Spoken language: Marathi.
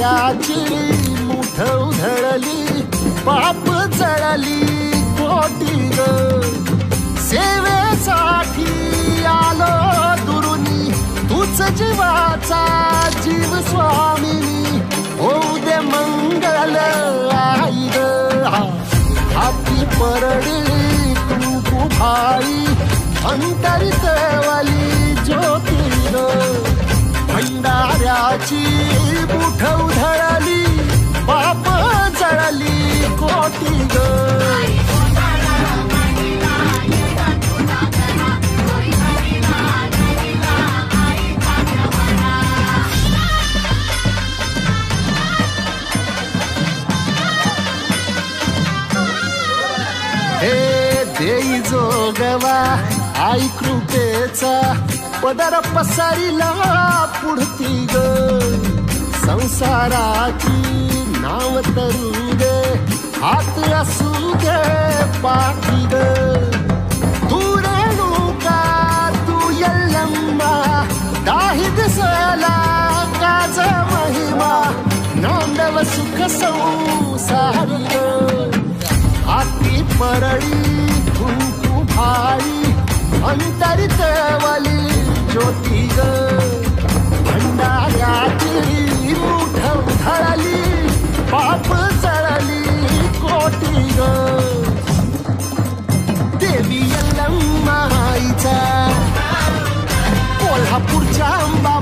भंडाऱ्याची मुठ उधळली पाप जळली कोटी ग सेवेसाठी आलो दुरुनी तूच जीवाचा जीव स्वामिनी. होऊ दे मंगल आई ग हाती परडी तू भाई अंतरित वाली ज्योती ग भंडाऱ्याची बुठ उधळली पाप जळली कोटी ग. देई जोगवा आई कृपेचा पदर ग संसाराची नाव तरू दे हात असू दे पाठी दे तू रेणुका तू यल्लम्मा दाही दिसला काज महिमा नांदव सुख संसारी ग हाती परळी कुंकू भाई अंतरित वली ज्योती ग पुढच्या आंबा